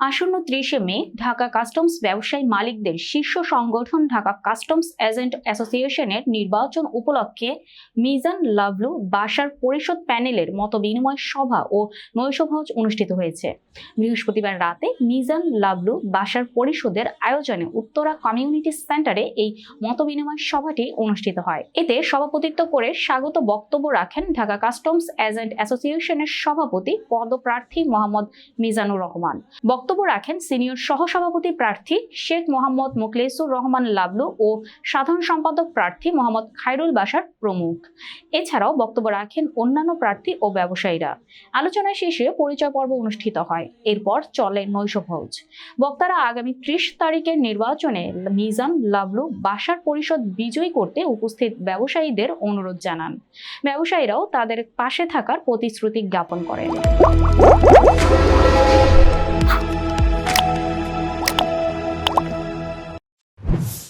আসন্ন ত্রিশে মে, ঢাকা কাস্টমস ব্যবসায়ী মালিকদের শীর্ষ সংগঠন ঢাকা কাস্টমস এজেন্ট অ্যাসোসিয়েশনের নির্বাচন উপলক্ষে মিজান লাভলু বাসার পরিষদ প্যানেলের মত বিনিময় সভা ও নৈশভোজ অনুষ্ঠিত হয়েছে। বৃহস্পতিবার রাতে মিজান লাভলু বাসার পরিষদের আয়োজনে উত্তরা কমিউনিটি সেন্টারে এই মত বিনিময় সভাটি অনুষ্ঠিত হয়। এতে সভাপতিত্ব করে স্বাগত বক্তব্য রাখেন ঢাকা কাস্টমস এজেন্ট অ্যাসোসিয়েশনের সভাপতি পদপ্রার্থী মোহাম্মদ মিজানুর রহমান। বক্তব্য রাখেন সিনিয়র সহসভাপতি প্রার্থী শেখ মোহাম্মদ মোকলেসুর রহমান লাবলু ও সাধারণ সম্পাদক প্রার্থী মোহাম্মদ খায়রুল বাসার প্রমুখ। এছাড়াও বক্তব্য রাখেন অন্যান্য প্রার্থী ও ব্যবসায়ীরা। আলোচনা শেষে পরিচয় পর্ব অনুষ্ঠিত হয়। এরপর চলে নৈশভোজ। বক্তারা আগামী ত্রিশ তারিখের নির্বাচনে মিজান লাবলু বাসার পরিষদ বিজয়ী করতে উপস্থিত ব্যবসায়ীদের অনুরোধ জানান। ব্যবসায়ীরাও তাদের পাশে থাকার প্রতিশ্রুতি জ্ঞাপন করেন।